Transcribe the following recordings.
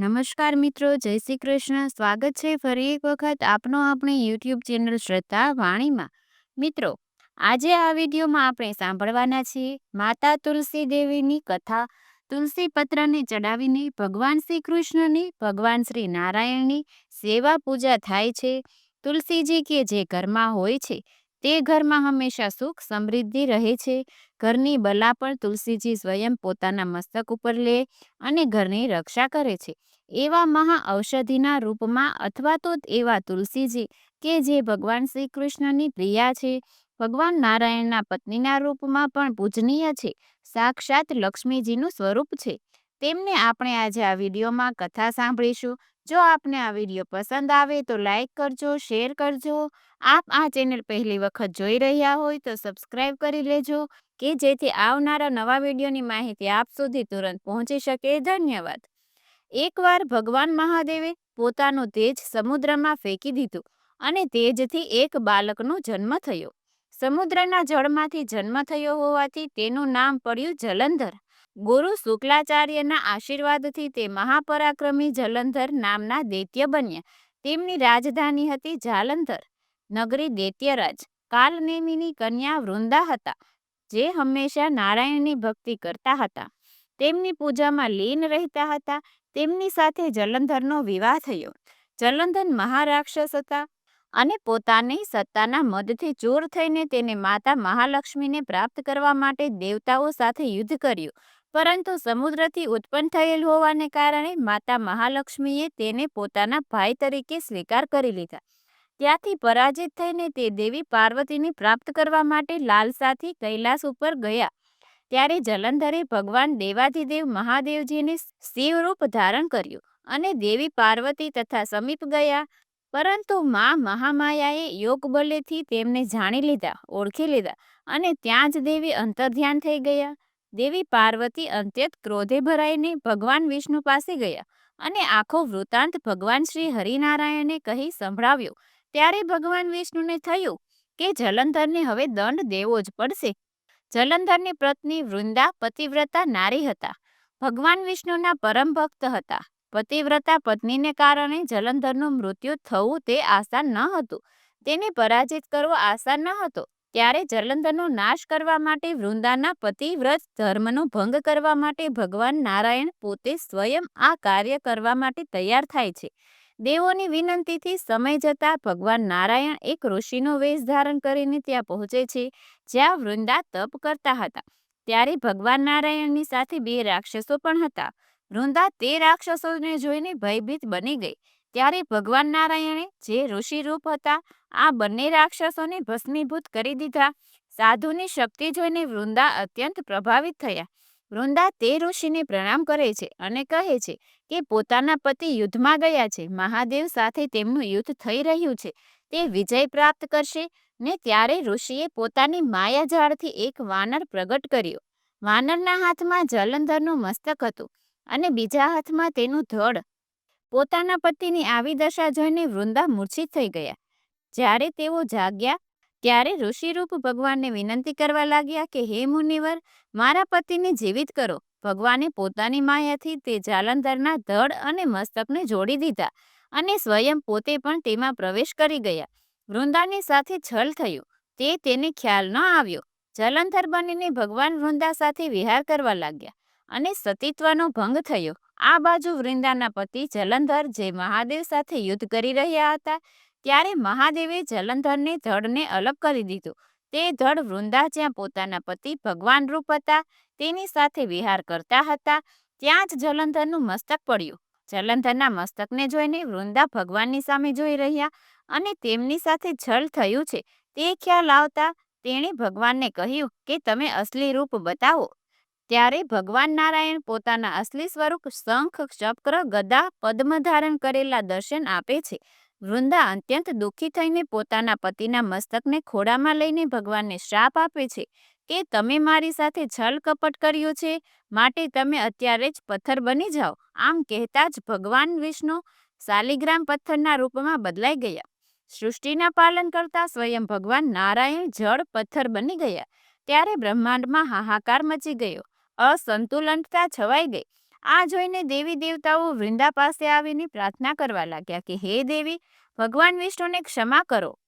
નમસ્કાર મિત્રો, જય શ્રી કૃષ્ણ. સ્વાગત છે ફરી એક વખત આપનો આપણી યુટ્યુબ ચેનલ શ્રદ્ધા વાણીમાં. મિત્રો, આજે આ વિડીયોમાં આપણે સાંભળવાના છીએ માતા તુલસી દેવીની કથા. તુલસી પત્રને ચડાવીને ભગવાન શ્રી કૃષ્ણની, ભગવાન શ્રી નારાયણની સેવા પૂજા થાય છે. તુલસીજી કે જે ઘરમાં હોય છે તે ઘરમાં હંમેશા સુખ, સમૃદ્ધિ રહે છે. ઘરની બલા પણ તુલસીજી સ્વયં પોતાના મસ્તક ઉપર લે અને ઘરની રક્ષા કરે છે. એવા મહા ઔષધિના રૂપમાં અથવા તો એવા તુલસીજી કે જે ભગવાન શ્રી કૃષ્ણની પ્રિયા છે. ભગવાન નારાયણના પત્નીના રૂપમાં પણ પૂજનીય છે. સાક્ષાત લક્ષ્મીજીનું સ્વરૂપ છે. તેમને આપણે આજે આ વિડીયોમાં કથા સાંભળીશું. જો આપને આ વીડિયો પસંદ આવે તો લાઈક કરજો, શેર કરજો. આપ આ ચેનલ પહેલી વખત જોઈ રહ્યા હોય તો સબસ્ક્રાઇબ કરી લેજો કે જેથી આવનારા નવા વિડીયોની માહિતી આપ સુધી તુરંત પહોંચી શકે. ધન્યવાદ. એકવાર ભગવાન મહાદેવે પોતાનું તેજ સમુદ્રમાં ફેંકી દીધું અને તેજથી એક બાળકનો જન્મ થયો. સમુદ્રના જળમાંથી જન્મ થયો હોવાથી તેનું નામ પડ્યું જલંધર. ગુરુ શુક્લાચાર્યના આશીર્વાદથી તે મહાપરાક્રમી જલંધર નામના દૈત્ય બન્યા. તેમની રાજધાની હતી જાલંધર. નગરી દૈત્યરાજ. કાલનેમીની કન્યા વૃંદા હતા, જે હંમેશા નારાયણની ભક્તિ કરતા હતા. તેમની પૂજામાં લીન રહેતા હતા. તેમની સાથે જલંધરનો વિવાહ થયો. જલંધર મહારાક્ષસ હતા અને પોતાની સત્તાના મદથી ચોર થઈને તેને માતા મહાલક્ષ્મીને પ્રાપ્ત કરવા માટે દેવતાઓ સાથે યુદ્ધ કર્યું. પરંતુ સમુદ્રથી ઉત્પન્ન થયેલ હોવાને કારણે માતા મહાલક્ષ્મીએ તેને પોતાના ભાઈ તરીકે સ્વીકાર કરી લીધા. ત્યાંથી પરાજિત થઈને તે દેવી પાર્વતીને પ્રાપ્ત કરવા માટે લાલસાથી કૈલાસ ઉપર ગયા. ત્યારે જલંધરે ભગવાન દેવાધિદેવ મહાદેવજીને શિવરૂપ ધારણ કર્યું અને દેવી પાર્વતી તથા સમીપ ગયા. પરંતુ મા મહામાયાએ યોગ બલેથી તેમને જાણી લીધા, ઓળખી લીધા અને ત્યાં જ દેવી અંતર્ધ્યાન થઈ ગયા. દેવી પાર્વતી અંત્યત ક્રોધે ભરાઈને ભગવાન વિષ્ણુ પાસે ગયા અને આખો વૃત્તાંત ભગવાન શ્રી હરિનારાયણે કહી સંભળાવ્યો. ત્યારે ભગવાન વિષ્ણુને થયું કે જલંધરને હવે દંડ દેવો જ પડશે. જલંધરની પત્ની વૃંદા પતિવ્રતા નારી હતા. ભગવાન વિષ્ણુના પરમ ભક્ત હતા. પતિવ્રતા પત્નીને કારણે જલંધરનું મૃત્યુ થવું તે આસાન ન હતું. તેને પરાજિત કરવો આસાન ન હતો. ત્યારે જલંધરનો નાશ કરવા માટે વૃંદાના પતિવ્રત ધર્મનો ભંગ કરવા માટે ભગવાન નારાયણ પોતે સ્વયં આ કાર્ય કરવા માટે તૈયાર થાય છે. દેવોની વિનંતીથી સમય જતા ભગવાન નારાયણ એક ઋષિનો વેશ ધારણ કરીને ત્યાં પહોંચે છે, જ્યાં વૃંદા તપ કરતા હતા. ત્યારે ભગવાન નારાયણની સાથે બે રાક્ષસો પણ હતા. વૃંદા તે રાક્ષસોને જોઈને ભયભીત બની ગઈ. ત્યારે ભગવાન નારાયણે જે ઋષિ રૂપ હતા, આ બંને રાક્ષસોને ભસ્મીભૂત કરી દીધા. સાધુની શક્તિ જોઈને વૃંદા અત્યંત પ્રભાવિત થયા. વૃંદા તે ઋષિને પ્રણામ કરે છે અને કહે છે કે પોતાના પતિ યુદ્ધમાં ગયા છે. મહાદેવ સાથે તેમનું યુદ્ધ થઈ રહ્યું છે. તે વિજય પ્રાપ્ત કરશે ને ત્યારે ઋષિએ પોતાની માયાજાળથી એક વાનર પ્રગટ કર્યો. વાનરના હાથમાં જલંધરનું મસ્તક હતું અને બીજા હાથમાં તેનું ધડ પોતાના પતિની આવી દશા જોઈને વૃંદા મૂર્છિત થઈ ગયા. જ્યારે તેઓ જાગ્યા, ત્યારે ઋષિરૂપ ભગવાનને વિનંતી કરવા લાગ્યા કે, હે મુનિવર, મારા પતિને જીવિત કરો. ભગવાને પોતાની માયાથી તે જાલંધરના ધડ અને મસ્તકને જોડી દીધા અને સ્વયં પોતે પણ તેમાં પ્રવેશ કરી ગયા. વૃંદાની સાથે છલ થયું. તે તેને ખ્યાલ ન આવ્યો. જલંધર બનીને ભગવાન વૃંદા સાથે વિહાર કરવા લાગ્યા અને સતીત્વનો ભંગ થયો. આ બાજુ વૃંદાના પતિ જલંધર જે મહાદેવ સાથે યુદ્ધ કરી રહ્યા હતા, ત્યારે મહાદેવે જલંધરને ધડને અલગ કરી દીધું. તે ધડ વૃંદા જ્યાં પોતાના પતિ ભગવાન રૂપ હતા, તેની સાથે વિહાર કરતા હતા, ત્યાં જ જલંધરનું મસ્તક પડ્યું. જલંધરના મસ્તકને જોઈને વૃંદા ભગવાનની સામે જોઈ રહ્યા અને તેમની સાથે જલ થયું છે. તે ખ્યાલ આવતા તેણે ભગવાનને કહ્યું કે, તમે અસલી રૂપ બતાવો. ત્યારે ભગવાન નારાયણ પોતાના અસલી સ્વરૂપ શંખ, ચક્ર, ગદા, પદ્મ ધારણ કરેલા દર્શન આપે છે. વૃંદા અત્યંત દુઃખી થઈને પોતાના પતિના મસ્તકને ખોડામાં લઈને ભગવાનને શ્રાપ આપે છે કે, તમે મારી સાથે છલ કપટ કર્યું છે, માટે તમે અત્યારે જ પથ્થર બની જાઓ. આમ કહેતા જ ભગવાન વિષ્ણુ શાલિગ્રામ પથ્થરના રૂપમાં બદલાઈ ગયા. સૃષ્ટિના પાલન કરતા સ્વયં ભગવાન નારાયણ જળ પથ્થર બની ગયા. ત્યારે બ્રહ્માંડમાં હાહાકાર મચી ગયો. અસંતુલનતા છવાઈ ગઈ. આ જોઈને દેવી દેવતાઓ વૃંદા પાસે આવીને પ્રાર્થના કરવા લાગ્યા કે, હે દેવી, ભગવાન વિષ્ણુને ક્ષમા કરો.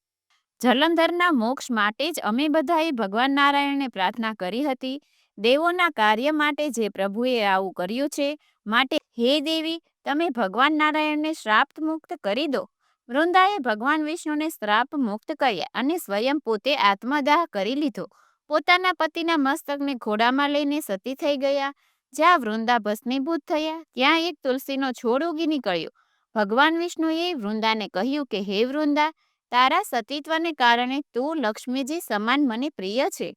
જલંધરના મોક્ષ માટે જ અમે બધાએ ભગવાન નારાયણને પ્રાર્થના કરી હતી. દેવોના કાર્ય માટે જે પ્રભુએ આવું કર્યું છે, માટે હે દેવી, તમે ભગવાન નારાયણને શ્રાપ મુક્ત કરી દો. વૃંદાએ ભગવાન વિષ્ણુને શ્રાપ મુક્ત કર્યા અને સ્વયં પોતે આત્મદાહ કરી લીધો. પોતાના પતિના મસ્તકને ઘોડામાં લઈને સતી થઈ ગયા. જ્યાં વૃંદા ભસ્મીભૂત થયા, ત્યાં એક તુલસીનો છોડ ઉગી નીકળ્યો. ભગવાન વિષ્ણુએ વૃંદાને કહ્યું કે, હે વૃંદા, તારા સતીત્વને કારણે તું લક્ષ્મીજી સમાન મને પ્રિય છે.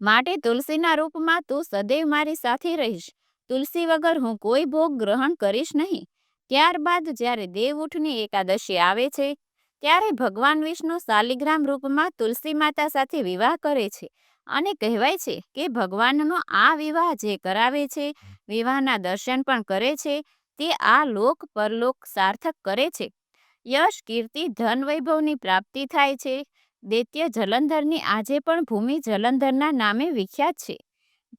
માટે તુલસીના રૂપમાં તું સદૈવ મારી સાથે રહીશ. તુલસી વગર હું કોઈ ભોગ ગ્રહણ કરીશ નહીં. ત્યારબાદ જ્યારે દેવઉઠની એકાદશી આવે છે, ત્યારે ભગવાન વિષ્ણુ શાલિગ્રામ રૂપમાં તુલસી માતા સાથે વિવાહ કરે છે. અને કહેવાય છે કે ભગવાનનો આ વિવાહ જે કરાવે છે વિવાહના દર્શન પણ કરે છે તે આ લોક પરલોક સાર્થક કરે છે. યશ કીર્તિ ધન વૈભવની પ્રાપ્તિ થાય છે. દૈત્ય જલંધરની આજે પણ ભૂમિ જલંધરના નામે વિખ્યાત છે.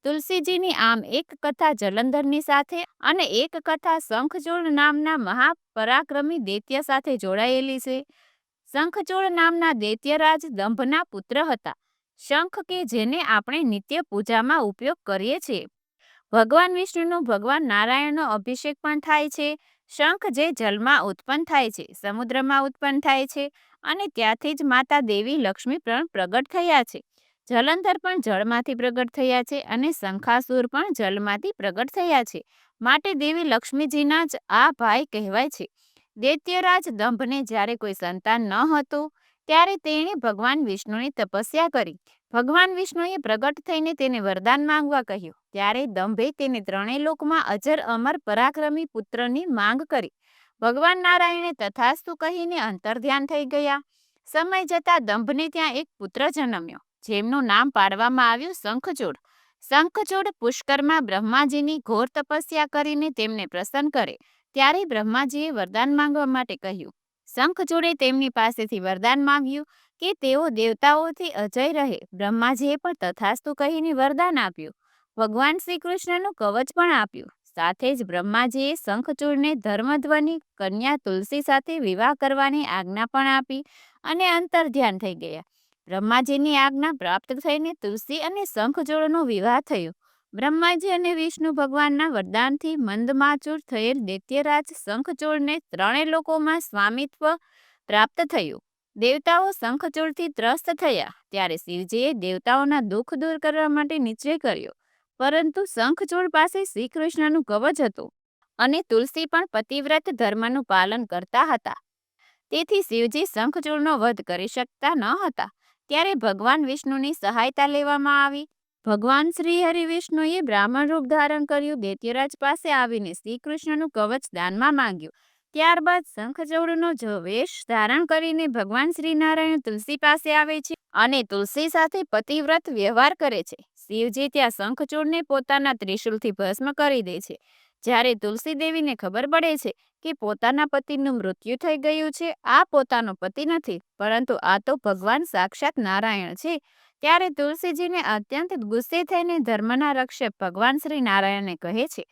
તુલસીજીની આમ એક કથા જલંધરની સાથે અને એક કથા શંખચૂડ નામના મહાપરાક્રમી દૈત્ય સાથે જોડાયેલી છે. શંખચૂડ નામના દૈત્યરાજ દંભના પુત્ર હતા. શંખ કે જેને આપણે નિત્ય પૂજામાં ઉપયોગ કરીએ છીએ. ભગવાન વિષ્ણુનું, ભગવાન નારાયણનો અભિષેક પણ થાય છે. શંખ જે જલમાં ઉત્પન્ન થાય છે, સમુદ્રમાં ઉત્પન્ન થાય છે અને ત્યાંથી જ માતા દેવી લક્ષ્મી પણ પ્રગટ થયા છે. જલંધર પણ જળમાંથી પ્રગટ થયા છે અને શંખાસુર પણ જલમાંથી પ્રગટ થયા છે. માટે દેવી લક્ષ્મીજીના જ આ ભાઈ કહેવાય છે. દૈત્યરાજ દંભને જ્યારે કોઈ સંતાન ન હતું ત્યારે તેણે ભગવાન વિષ્ણુની તપસ્યા કરી. ભગવાન વિષ્ણુએ પ્રગટ થઈને તેને વરદાન માંગવા કહ્યું. ત્યારે દંભે તેને ત્રણેય લોકમાં અજર અમર પરાક્રમી પુત્રની માંગ કરી. ભગવાન નારાયણે તથાસ્તુ કહીને અંતર્ધ્યાન થઈ ગયા. સમય જતા દંભને ત્યાં એક પુત્ર જન્મ્યો, જેમનું નામ પાડવામાં આવ્યું શંખચૂડ. શંખચૂડ પુષ્કરમાં બ્રહ્માજીની ઘોર તપસ્યા કરીને તેમને પ્રસન્ન કરે. ત્યારે બ્રહ્માજીએ વરદાન માંગવા માટે કહ્યું શંખચૂડે તેમની પાસેથી વરદાન માંગ્યું કે તેઓ દેવતાઓથી અજય રહે. બ્રહ્માજીએ પણ તથાસ્તુ કહીને વરદાન આપ્યું. ભગવાન શ્રી કૃષ્ણનું કવચ પણ આપ્યું. સાથે જ બ્રહ્માજીએ શંખચૂડને ધર્મધ્વની, કન્યા તુલસી સાથે વિવાહ કરવાની આજ્ઞા પણ આપી અને અંતર ધ્યાન થઈ ગયા. બ્રહ્માજીની આજ્ઞા પ્રાપ્ત થઈને તુલસી અને શંખચૂડનો વિવાહ થયો. બ્રહ્માજી અને વિષ્ણુ ભગવાનના વરદાનથી મંદમાચુર થયેલ દૈત્યરાજ શંખચૂડને ત્રણેય લોકોમાં સ્વામિત્વ પ્રાપ્ત થયું. દેવતાઓ શંખચૂડથી ત્રસ્ત થયા, ત્યારે શિવજીએ દેવતાઓના દુઃખ દૂર કરવા માટે નિશ્ચય કર્યો. પરંતુ શંખચૂડ પાસે શ્રી કૃષ્ણનું કવચ હતું અને તુલસી પણ પતિવ્રત ધર્મનું પાલન કરતા હતા. તેથી શિવજી શંખચૂડનો વધ કરી શકતા ન હતા. ત્યારે ભગવાન વિષ્ણુની સહાયતા લેવામાં આવી. ભગવાન શ્રી હરિવિષ્ણુએ બ્રાહ્મણ રૂપ ધારણ કર્યું, દૈત્યરાજ પાસે આવીને શ્રી કૃષ્ણનું કવચ દાનમાં માંગ્યું. ત્યારબાદ શંખચૂડનો વેશ ધારણ કરીને ભગવાન શ્રી નારાયણ તુલસી પાસે આવે છે અને તુલસી સાથે પતિવ્રત વ્યવહાર કરે છે. શિવજી ત્યાં શંખચૂડને પોતાના ત્રિશુલથી ભસ્મ કરી દે છે. જ્યારે તુલસી દેવીને ખબર પડે છે કે પોતાના પતિનું મૃત્યુ થઈ ગયું છે, આ પોતાનો પતિ નથી, પરંતુ આ તો ભગવાન સાક્ષાત નારાયણ છે. ત્યારે તુલસીજીને અત્યંત ગુસ્સે થઈને ધર્મના રક્ષક ભગવાન શ્રી નારાયણને કહે છે,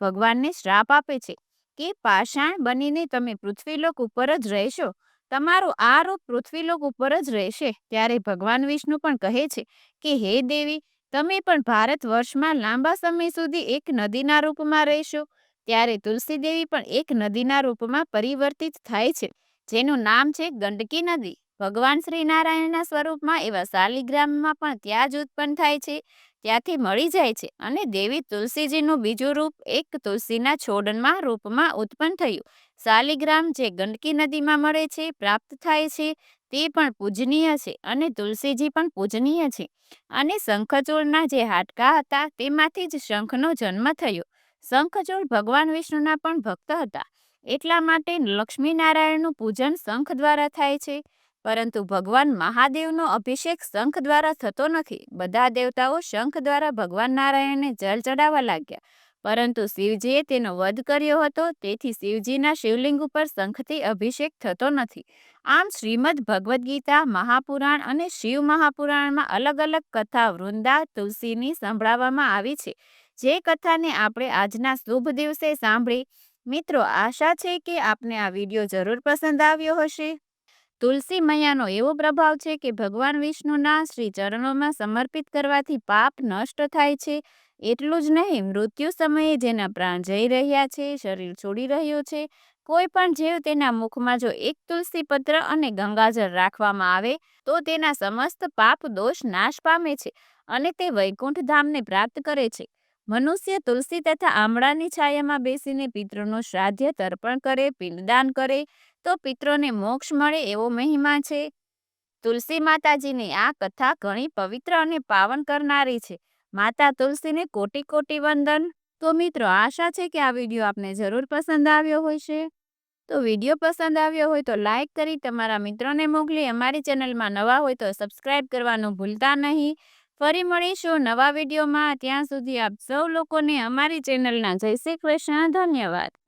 ભગવાનને શ્રાપ આપે છે કે પાષાણ બનીને તમે પૃથ્વીલોક ઉપર જ રહેશો. તમારું આ રૂપ પૃથ્વીલોક ઉપર જ રહેશે. ત્યારે ભગવાન વિષ્ણુ પણ કહે છે કે, હે દેવી, તમે પણ ભારત વર્ષમાં લાંબા સમય સુધી એક નદીના રૂપમાં રહેશો. ત્યારે તુલસી દેવી પણ એક નદીના રૂપમાં પરિવર્તિત થાય છે, જેનું નામ છે ગંડકી નદી. ભગવાન શ્રી નારાયણના સ્વરૂપમાં એવા શાલિગ્રામમાં પણ ત્યાં જ ઉત્પન્ન થાય છે, ત્યાંથી મળી જાય છે અને દેવી તુલસીજીનું બીજું રૂપ એક તુલસીના છોડમાં રૂપમાં ઉત્પન્ન થયું. શાલિગ્રામ જે ગંડકી નદીમાં મળે છે, પ્રાપ્ત થાય છે, તે પણ પૂજનીય છે અને તુલસીજી પણ પૂજનીય છે. અને શંખચૂળના જે હાડકા હતા, તેમાંથી જ શંખનો જન્મ થયો. શંખચૂળ ભગવાન વિષ્ણુના પણ ભક્ત હતા. એટલા માટે લક્ષ્મીનારાયણનું પૂજન શંખ દ્વારા થાય છે. પરંતુ ભગવાન મહાદેવનો અભિષેક શંખ દ્વારા થતો નથી. બધા દેવતાઓ શંખ દ્વારા ભગવાન નારાયણને જળ ચડાવવા લાગ્યા. પરંતુ શિવજીએ તેનો વધ કર્યો હતો, તેથી શિવજીના શિવલિંગ ઉપર શંખથી અભિષેક થતો નથી. આમ શ્રીમદ ભગવદ્ ગીતા મહાપુરાણ અને શિવ મહાપુરાણમાં અલગ અલગ કથા વૃંદા, તુલસીની સંભળાવવામાં આવી છે. જે કથાને આપણે આજના શુભ દિવસે સાંભળી. મિત્રો, આશા છે કે આપને આ વીડિયો જરૂર પસંદ આવ્યો હશે. તુલસી મૈયાનો એવો પ્રભાવ છે કે ભગવાન વિષ્ણુના શ્રી ચરણોમાં સમર્પિત કરવાથી પાપ નષ્ટ થાય છે. એટલું જ નહીં, મૃત્યુ સમયે જેના પ્રાણ જઈ રહ્યા છે, શરીર છોડી રહ્યું છે. કોઈ પણ જીવ તેના મુખમાં જો એક તુલસી પત્ર અને ગંગાજળ રાખવામાં આવે, તો તેના સમસ્ત પાપ દોષ નાશ પામે છે અને તે વૈકુંઠ ધામને પ્રાપ્ત કરે છે. મનુષ્ય તુલસી તથા આમળાની છાયામાં બેસીને પિતૃનું શ્રાદ્ધ તર્પણ કરે, પિંડદાન કરે તો પિત્રોને મોક્ષ મળે એવો મહિમા છે. તુલસી માતાજીની આ કથા ઘણી પવિત્ર અને પાવન કરનારી છે. માતા તુલસીને કોટી કોટી વંદન. તો મિત્રો, આશા છે કે આ વીડિયો આપને જરૂર પસંદ આવ્યો હશે. તો વીડિયો પસંદ આવ્યો હોય તો લાઇક કરી તમારા મિત્રોને મોકલી. અમારી ચેનલમાં નવા હોય તો સબસ્ક્રાઈબ કરવાનું ભૂલતા નહીં. ફરી મળીશું નવા વિડીયોમાં. ત્યાં સુધી આપ સૌ લોકોને અમારી ચેનલના જય શ્રી કૃષ્ણ. ધન્યવાદ.